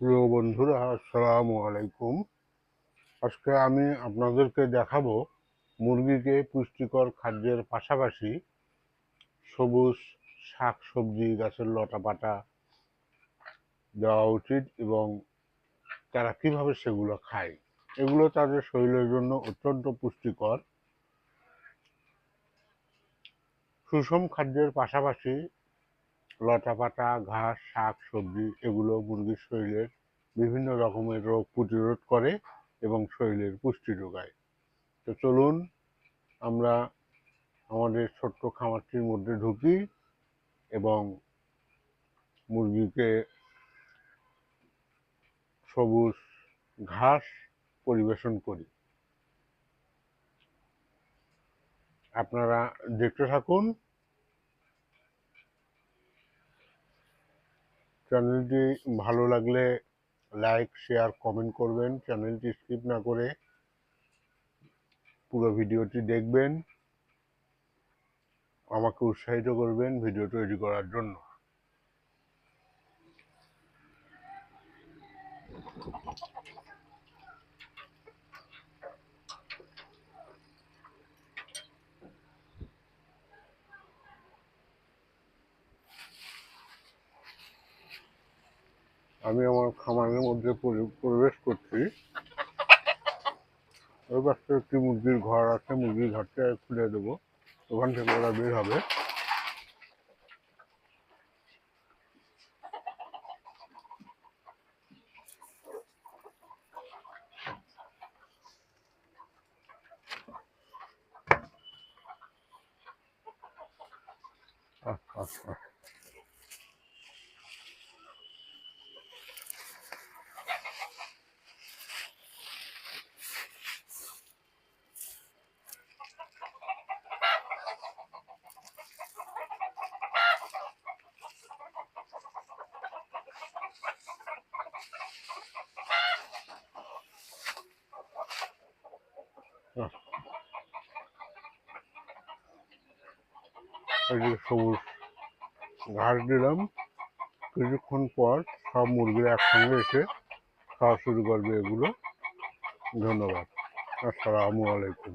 প্রিয় বন্ধুরা, আসসালামু আলাইকুম। আজকে আমি আপনাদেরকে দেখাবো মুরগিকে পুষ্টিকর খাদ্যের পাশাপাশি সবুজ শাক সবজি গাছের লতা পাতা দেওয়া উচিত এবং তারা কীভাবে সেগুলো খায়। এগুলো তাদের শরীরের জন্য অত্যন্ত পুষ্টিকর। সুষম খাদ্যের পাশাপাশি লতা পাতা ঘাস, শাক, সবজি, এগুলো মুরগির শরীরের বিভিন্ন রকমের রোগ প্রতিরোধ করে এবং শরীরের পুষ্টি যোগায়। তো চলুন আমরা আমাদের ছোট্ট খামারটির মধ্যে ঢুকি এবং মুরগিকে সবুজ ঘাস পরিবেশন করি। আপনারা দেখতে থাকুন। চ্যানেলটি ভালো লাগলে লাইক, শেয়ার, কমেন্ট করবেন। চ্যানেলটি স্কিপ না করে পুরো ভিডিওটি দেখবেন। আমাকে উৎসাহিত করবেন ভিডিও তৈরি করার জন্য। আমি আমার খামারের মধ্যে প্রবেশ করছি। ওই পাশে একটি মুরগির ঘর আছে মুরগির ঘরটা খুলে দেবো। ওখান থেকে ওরা বের হবে। আহ, আহ, সবুজ ঘাস দিলাম। কিছুক্ষণ পর সব মুরগিরা একসঙ্গে এসে খাওয়া শুরু করবে এগুলো। ধন্যবাদ। আসসালামু আলাইকুম।